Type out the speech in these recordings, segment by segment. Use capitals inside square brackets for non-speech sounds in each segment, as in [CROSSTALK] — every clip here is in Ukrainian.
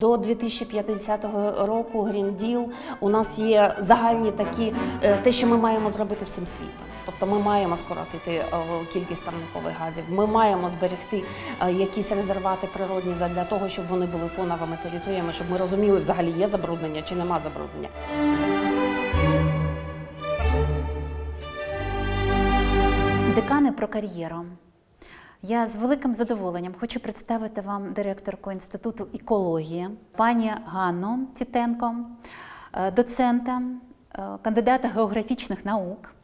До 2050 року Green Deal у нас є загальні такі е, те, що ми маємо зробити всім світом. Тобто ми маємо скоротити е, кількість парникових газів. Ми маємо зберегти е, якісь резервати природні для того, щоб вони були фоновими територіями, щоб ми розуміли, взагалі є забруднення чи нема забруднення. Декани про кар'єру. Я з великим задоволенням хочу представити вам директорку Інституту екології, пані Ганну Тітенко, е, доцента, е, кандидата географічних наук.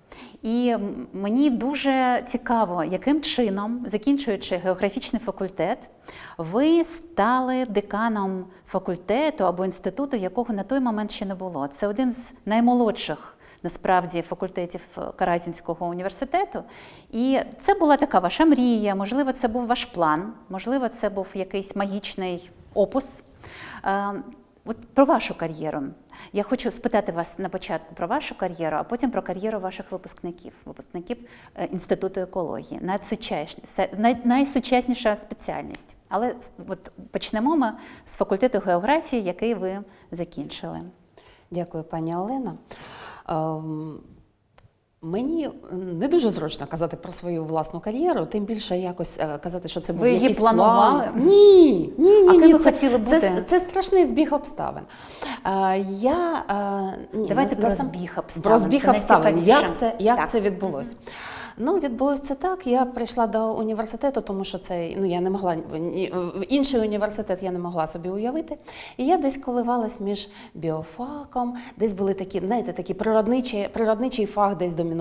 І мені дуже цікаво, яким чином, закінчуючи географічний факультет, ви стали деканом факультету або інституту, якого на той момент ще не було. Це один з наймолодших насправді факультетів е, Каразінського університету. І це була така ваша мрія, можливо, це був ваш план, можливо, це був якийсь магічний опус. Е, От про вашу кар'єру. Я хочу спитати вас на початку про вашу кар'єру, а потім про кар'єру ваших випускників, випускників е, Інституту екології. Найсучасніша, спеціальність. Але от почнемо ми з факультету географії, який ви закінчили. Дякую, пані Олена. um, Мені не дуже зручно казати про свою власну кар'єру, тим більше якось е, казати, що це був Ви її якийсь планували? план. Ні, ні, ні, А ні. ви це, хотіли це, бути? це страшний збіг обставин. Е, Я, е, ні, Давайте про збіг обставин. Про збіг Це обставин. Як це, як Так. це відбулось? Ну, відбулось це так. Я прийшла до університету, тому що це ну я не могла в інший університет я не могла собі уявити. І я десь коливалась між біофаком, десь були такі, знаєте, такі природничі, природничий фах десь домінував.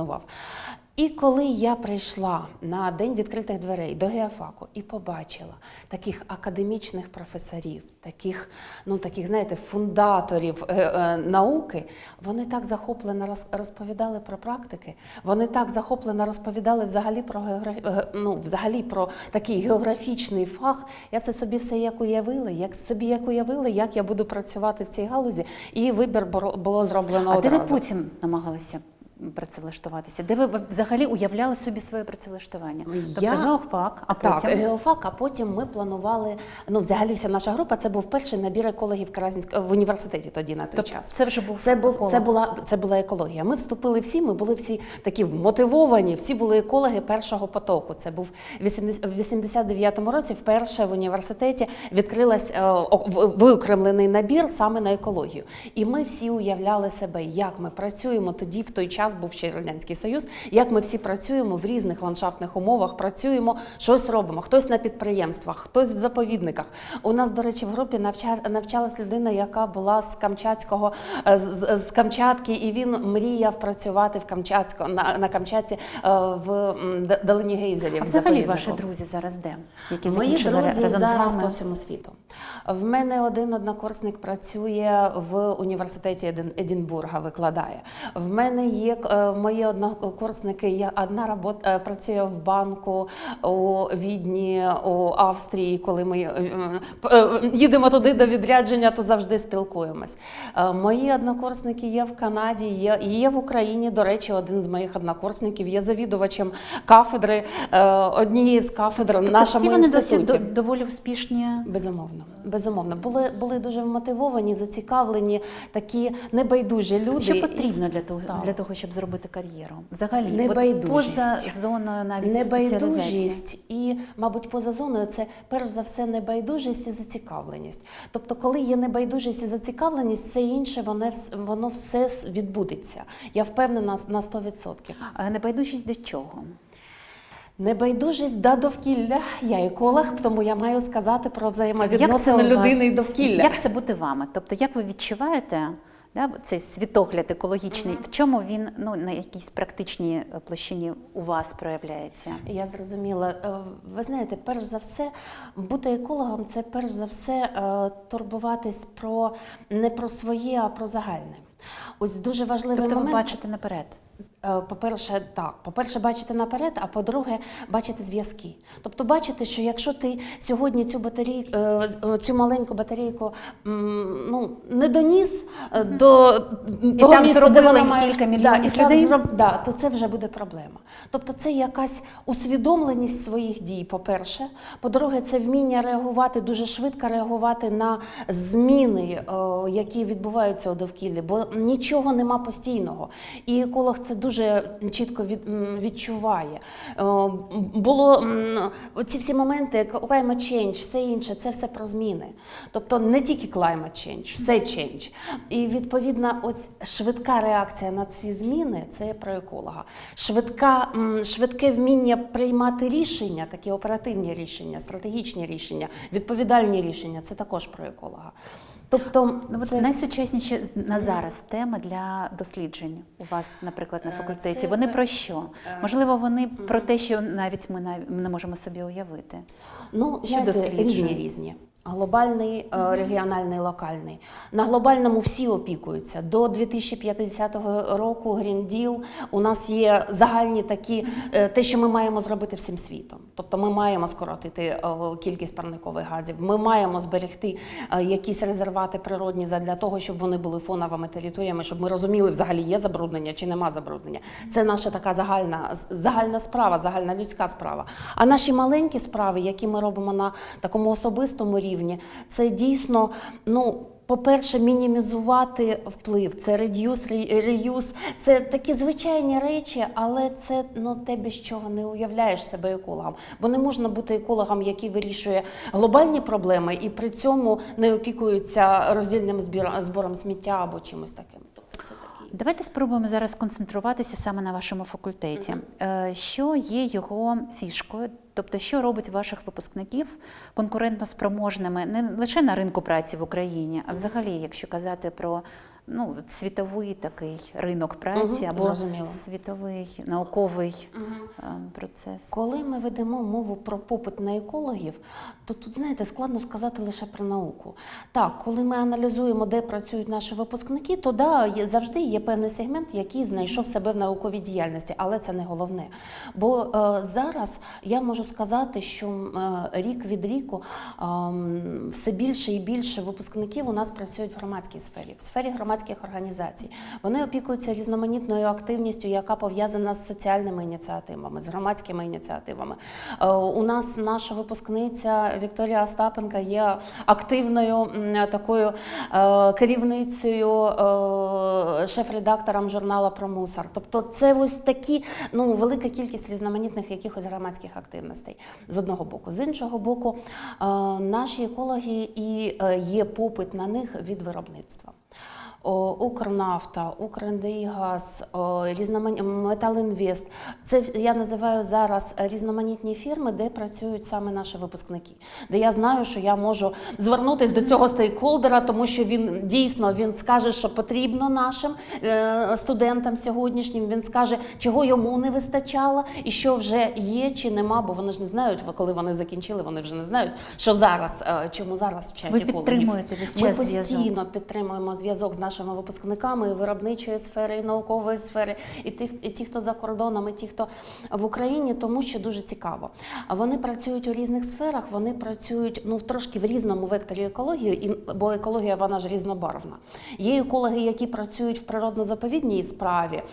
І коли я прийшла на день відкритих дверей до геофаку і побачила таких академічних професорів, таких, ну таких, знаєте, фундаторів е, е, науки, вони так захоплено роз- розповідали про практики, вони так захоплено розповідали взагалі про географ... е, ну, взагалі про такий географічний фах. Я це собі все як уявила, як собі як уявила, як я буду працювати в цій галузі, і вибір було зроблено А де ви одразу. потім намагалися працевлаштуватися? Де ви взагалі уявляли собі своє працевлаштування? Тобто Я- геофак, а так, потім геофак, а потім ми планували. Ну, взагалі, вся наша група це був перший набір екологів в університеті тоді на той Тобто час. це вже був це був це була це була екологія. Ми вступили всі. Ми були всі такі вмотивовані. Всі були екологи першого потоку. Це був 80 в 89-му році. Вперше в університеті відкрилась е, виокремлений набір саме на екологію. І ми всі уявляли себе, як ми працюємо. Тоді в той час був ще радянський союз. Як ми всі працюємо в різних ландшафтних умовах, працюємо, щось робимо. Хтось на підприємствах, хтось в заповідниках. У нас, до речі, в групі навча- навчалась людина, яка була з Камчатського е, з, з- з Камчатки, і він мріяв працювати в Камчатську на, на Камчатці е, в долині гейзерів. а взагалі ваші друзі зараз де? Які Мої друзі разом зараз з по всьому світу. В мене один однокурсник працює в університеті Единбурга, викладає. В мене є е, мої однокурсники. Є одна робота е, працює в банку у Відні, у Австрії. Коли ми е, їдемо туди до відрядження, то завжди спілкуємось. Мої однокурсники є в Канаді, є, є в Україні. До речі, один з моїх однокурсників є завідувачем кафедри однієї з кафедр Тобто нашому всі вони досі доволі успішні. Безумовно, безумовно. Були, були дуже вмотивовані, зацікавлені, такі небайдужі люди. Що потрібно для того, сталося. для того, щоб зробити кар'єру? Взагалі, от поза зоною навіть. Небайдужість і, мабуть, поза зоною це перш за все небайдужість і зацікавленість. Тобто, коли є небайдужість і зацікавленість, все інше воно, воно все відбудеться. Я впевнена на 100%. А небайдужість до чого? Небайдужість до довкілля. Я еколог, тому я маю сказати про взаємовідносини людини і довкілля. Як це бути вами? Тобто, як ви відчуваєте да, цей світогляд екологічний? В чому він ну, на якійсь практичній е, площині у вас проявляється? Я зрозуміла. Е, Ви знаєте, перш за все, бути екологом це перш за все е, турбуватись про не про своє, а про загальне. Ось дуже важливий Тобто ви бачите наперед. Е, По-перше, так, по-перше, бачити наперед, а по-друге, бачити зв'язки. Тобто бачити, що якщо ти сьогодні цю батарей, е, цю маленьку батарейку ну, не доніс е, до того місця, зробили де вона кілька да, мільйонів так людей? зроб- да, то це вже буде проблема. Тобто це якась усвідомленість своїх дій, по-перше. По-друге, це вміння реагувати, дуже швидко реагувати на зміни, які відбуваються у довкіллі, бо нічого нема постійного. І еколог це дуже чітко від, відчуває. Е, Було ці всі моменти, climate change, все інше, це все про зміни. Тобто не тільки climate change, все change. І відповідно, ось швидка реакція на ці зміни це про еколога. Швидка, швидке вміння приймати рішення, такі оперативні рішення, стратегічні рішення, відповідальні рішення це також про еколога. Тобто, Ну, це... найсучасніші на зараз теми для досліджень у вас, наприклад, на Е, факультеті. це Вони про що? Можливо, вони про те, що навіть ми не можемо собі уявити. Ну, Що різні різні. Глобальний, е, регіональний, локальний. На глобальному всі опікуються. До 2050 року Green Deal у нас є загальні такі, е, те, що ми маємо зробити всім світом. Тобто ми маємо скоротити е, кількість парникових газів, ми маємо зберегти якісь резервати природні для того, щоб вони були фоновими територіями, щоб ми розуміли, взагалі є забруднення чи нема забруднення. Це наша така загальна, загальна справа, загальна людська справа. А наші маленькі справи, які ми робимо на такому особистому рівні, це дійсно, ну. По-перше, мінімізувати вплив, це re- reuse, це такі звичайні речі, але це ну, те, без чого не уявляєш себе екологом. Бо не можна бути екологом, який вирішує глобальні проблеми і при цьому не опікується роздільним збором сміття або чимось таким. Давайте спробуємо зараз сконцентруватися саме на вашому факультеті. Е, Що є його фішкою? Тобто, що робить ваших випускників конкурентно спроможними не лише на ринку праці в Україні, а взагалі, якщо казати про ну, світовий такий ринок праці Мгм, або зрозуміло. світовий науковий е, процес. Коли ми ведемо мову про попит на екологів, то тут, знаєте, складно сказати лише про науку. Так, коли ми аналізуємо, де працюють наші випускники, то да, є, завжди є певний сегмент, який знайшов себе в науковій діяльності, але це не головне. Бо е, зараз я можу сказати, що е, рік від ріку е, все більше і більше випускників у нас працюють в громадській сфері, в сфері громадських організацій. Вони опікуються різноманітною активністю, яка пов'язана з соціальними ініціативами, з громадськими ініціативами. Е, У нас наша випускниця Вікторія Остапенка є активною такою е, керівницею, е, шеф-редактором журналу про мусор. Тобто, це ось такі ну велика кількість різноманітних якихось громадських активностей з одного боку. З іншого боку, наші екологи і є попит на них від виробництва. Укрнафта, різноманітні Металінвест. Це я називаю зараз різноманітні фірми, де працюють саме наші випускники, де я знаю, що я можу звернутися до цього стейкхолдера, тому що він дійсно він скаже, що потрібно нашим е, студентам сьогоднішнім. Він скаже, чого йому не вистачало, і що вже є чи нема, бо вони ж не знають, коли вони закінчили, вони вже не знають, що зараз, е, чому зараз вчать Ви підтримуєте весь Ми час зв'язок? постійно підтримуємо зв'язок з нашими випускниками і виробничої сфери, і наукової сфери, і тих, і ті, хто за кордоном, і ті, хто в Україні, тому що дуже цікаво. Вони працюють у різних сферах, вони працюють ну трошки в різному векторі екології, і бо екологія вона ж різнобарвна. Є екологи, які працюють в природно-заповідній справі,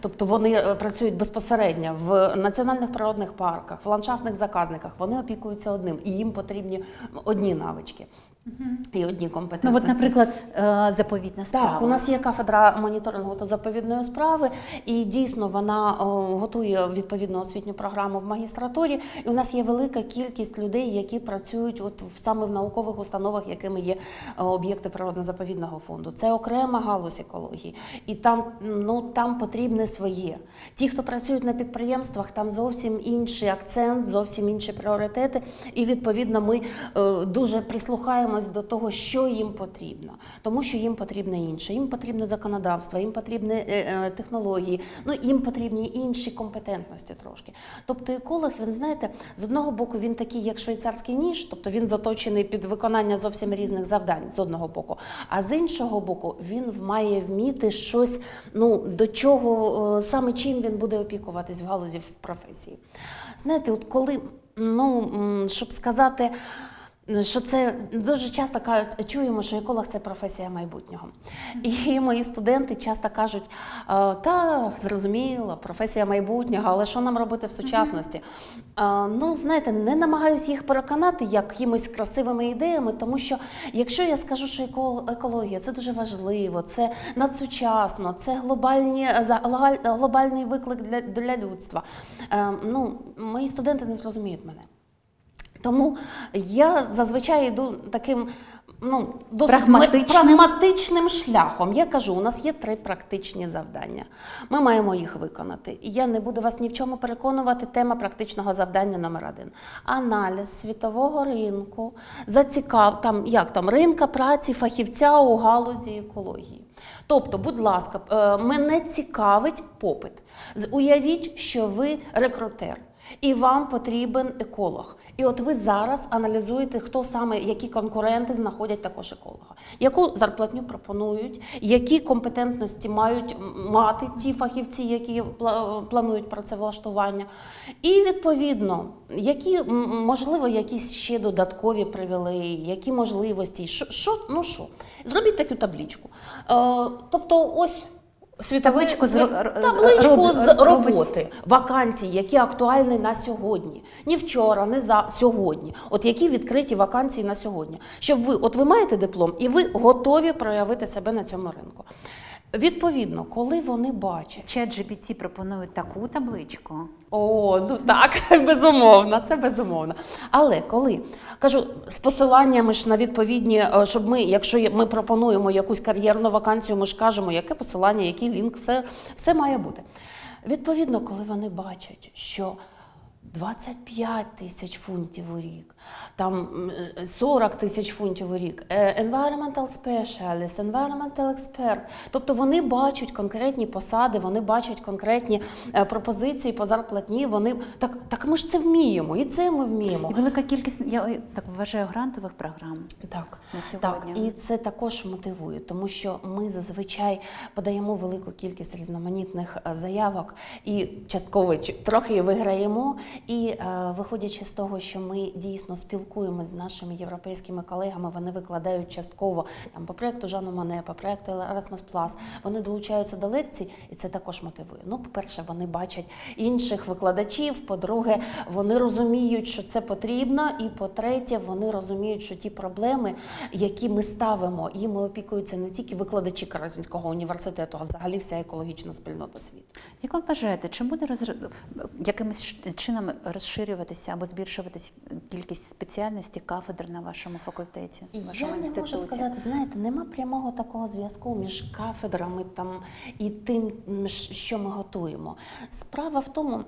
тобто вони е, працюють безпосередньо в національних природних парках, в ландшафтних заказниках. Вони опікуються одним, і їм потрібні одні навички. І одні Ну, от, наприклад, е, заповітна справа. Так, у нас є кафедра моніторингу та заповідної справи, і дійсно вона готує відповідну освітню програму в магістратурі. І у нас є велика кількість людей, які працюють от саме в наукових установах, якими є е, об'єкти природно-заповідного фонду. Це окрема галузь екології, і там ну там потрібне своє. Ті, хто працюють на підприємствах, там зовсім інший акцент, зовсім інші пріоритети. І відповідно ми е, дуже прислухаємося придивляємось до того, що їм потрібно, тому що їм потрібне інше. Їм потрібне законодавство, їм потрібні е, е, технології, ну їм потрібні інші компетентності трошки. Тобто еколог, він знаєте, з одного боку він такий, як швейцарський ніж, тобто він заточений під виконання зовсім різних завдань з одного боку. А з іншого боку, він має вміти щось, ну до чого е, саме чим він буде опікуватись в галузі в професії. Знаєте, от коли, ну щоб сказати. Що це дуже часто кажуть, чуємо, що еколог це професія майбутнього. І мої студенти часто кажуть: та зрозуміло, професія майбутнього, але що нам робити в сучасності? Ну, знаєте, не намагаюся їх переконати якимось красивими ідеями, тому що якщо я скажу, що екологія це дуже важливо, це надсучасно, це глобальні, глобальний виклик для, для людства. е, Ну, мої студенти не зрозуміють мене. Тому я зазвичай йду таким ну, досить Прагматичним. прагматичним шляхом. Я кажу, у нас є три практичні завдання. Ми маємо їх виконати. І я не буду вас ні в чому переконувати. Тема практичного завдання номер один. Аналіз світового ринку, зацікав там як там ринка праці фахівця у галузі екології. Тобто, будь ласка, е, мене цікавить попит. Уявіть, що ви рекрутер. І вам потрібен еколог. І от ви зараз аналізуєте, хто саме, які конкуренти знаходять також еколога, яку зарплатню пропонують, які компетентності мають мати ті фахівці, які пла- планують працевлаштування. І відповідно, які можливо якісь ще додаткові привілеї, які можливості, що, що ну що, зробіть таку табличку. Е, тобто, ось. Світовий, Табличку з табличку роб- з роботи вакансій, які актуальні на сьогодні, ні вчора, не за сьогодні. От які відкриті вакансії на сьогодні, щоб ви, от ви маєте диплом, і ви готові проявити себе на цьому ринку. Відповідно, коли вони бачать, Чат GPT пропонує таку табличку. о, ну так, [LAUGHS] безумовно, це безумовно. Але коли кажу з посиланнями ж на відповідні, е, щоб ми, якщо ми пропонуємо якусь кар'єрну вакансію, ми ж кажемо, яке посилання, який лінк, все, все має бути. Відповідно, коли вони бачать, що 25 тисяч фунтів у рік, там м, е, 40 тисяч фунтів у рік, е, environmental specialist, environmental expert. Тобто вони бачать конкретні посади, вони бачать конкретні е, пропозиції по зарплатні. Вони так, так ми ж це вміємо, і це ми вміємо. І велика кількість, я так вважаю, грантових програм. Так, на так, сьогодні. і це також мотивує, тому що ми зазвичай подаємо велику кількість різноманітних е, заявок і частково трохи виграємо. І е, виходячи з того, що ми дійсно спілкуємось з нашими європейськими колегами, вони викладають частково там по проекту Жану Мане, по проекту Erasmus Plus, вони долучаються до лекцій, і це також мотивує. Ну, по-перше, вони бачать інших викладачів. По-друге, вони розуміють, що це потрібно. І по-третє, вони розуміють, що ті проблеми, які ми ставимо, їми опікуються не тільки викладачі Каразінського університету, а взагалі вся екологічна спільнота світу. Як ви вважаєте, чи буде розр... якимось ш- розширюватися або збільшуватися кількість спеціальностей кафедр на вашому факультеті, в вашому Я не інституті? можу сказати, знаєте, нема прямого такого зв'язку між кафедрами там і тим, що ми готуємо. Справа в тому.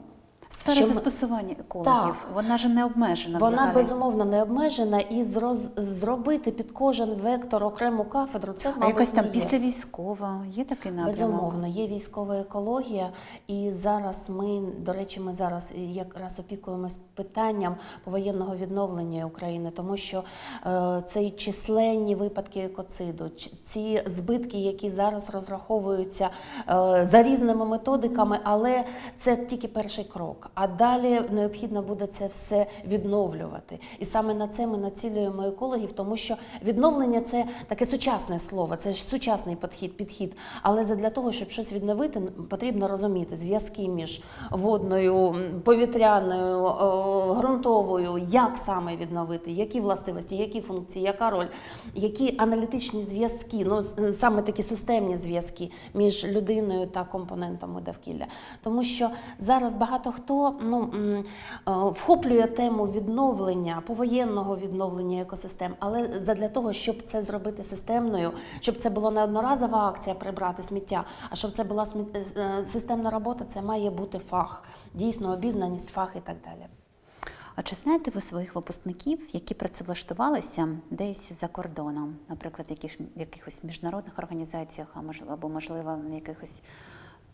Сфера що ми- застосування екологів, Так. вона ж не обмежена Вона взагалі. безумовно не обмежена, і зроз, зробити під кожен вектор окрему кафедру це А мабуть, якась там не є. післявійськова, є такий напрямок? Безумовно, є військова екологія, і зараз ми, до речі, ми зараз якраз опікуємось питанням повоєнного відновлення України, тому що е, це численні випадки екоциду, ці збитки, які зараз розраховуються е, за різними методиками, але це тільки перший крок. А далі необхідно буде це все відновлювати. І саме на це ми націлюємо екологів, тому що відновлення це таке сучасне слово, це ж сучасний підхід, підхід. Але для того, щоб щось відновити, потрібно розуміти зв'язки між водною, повітряною, е, ґрунтовою, як саме відновити, які властивості, які функції, яка роль, які аналітичні зв'язки, ну саме такі системні зв'язки між людиною та компонентами довкілля. Тому що зараз багато хто ну, е, вхоплює тему відновлення, повоєнного відновлення екосистем, але для того, щоб це зробити системною, щоб це була не одноразова акція прибрати сміття, а щоб це була е, е, системна робота, це має бути фах, дійсно обізнаність, фах і так далі. А чи знаєте ви своїх випускників, які працевлаштувалися десь за кордоном, наприклад, в яких, в якихось міжнародних організаціях, або можливо на якихось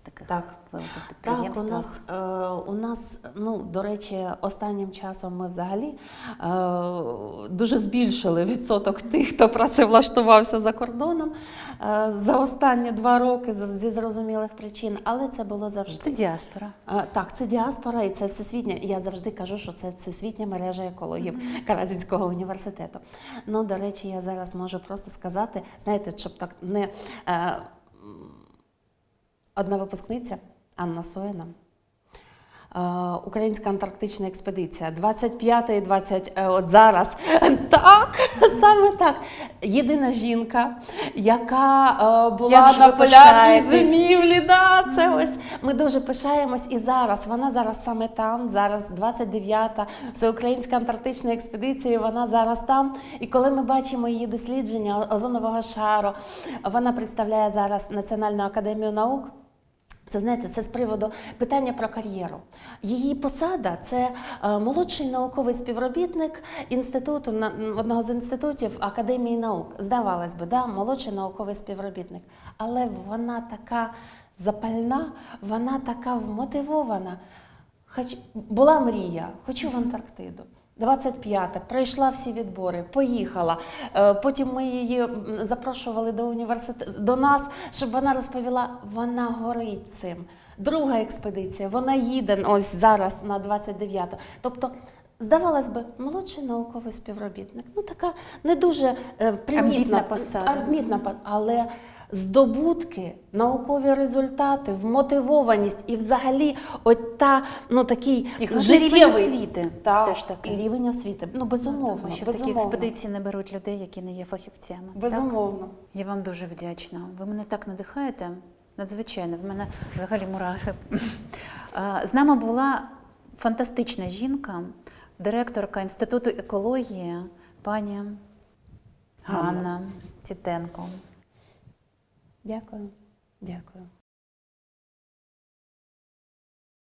таких Так. великих Так, у нас, е, у нас, ну, до речі, останнім часом ми взагалі е, дуже збільшили відсоток тих, хто працевлаштувався за кордоном е, за останні два роки зі зрозумілих причин, але це було завжди. Це діаспора. Так, це діаспора і це всесвітня. Я завжди кажу, що це всесвітня мережа екологів Каразінського університету. Ну, до речі, я зараз можу просто сказати, знаєте, щоб так не е, одна випускниця Анна Соїна. е, Українська антарктична експедиція, 25 і 20, е, от зараз. [LAUGHS] Так, саме так. Єдина жінка, яка е, була Як на полярній зимівлі. Да, це ось ми дуже пишаємось. І зараз вона зараз саме там. Зараз 29-та всеукраїнська антарктична експедиція. Вона зараз там. І коли ми бачимо її дослідження озонового шару, вона представляє зараз Національну академію наук. Це знаєте, це з приводу питання про кар'єру. Її посада це е, молодший науковий співробітник інституту одного з інститутів Академії наук. Здавалось би, да, молодший науковий співробітник. Але вона така запальна, вона така вмотивована. Хоч була мрія, хочу в Антарктиду. 25-та, пройшла всі відбори, поїхала. Е, Потім ми її запрошували до університету до нас, щоб вона розповіла, вона горить цим. Друга експедиція, вона їде ось зараз на 29-ту. Тобто, здавалось би, молодший науковий співробітник. Ну така не дуже е, примітна Амбітна посада. амбітна, по- але здобутки, наукові результати, вмотивованість і взагалі от та ну такий І гарний рівень освіти, Так, все ж таки. і рівень освіти. Ну безумовно, Тому що в такі експедиції не беруть людей, які не є фахівцями. так? Безумовно. Я вам дуже вдячна. Ви мене так надихаєте. Надзвичайно, в мене взагалі мурахи. З нами була фантастична жінка, директорка Інституту екології, пані Ганна Тітенко. Дякую. Дякую.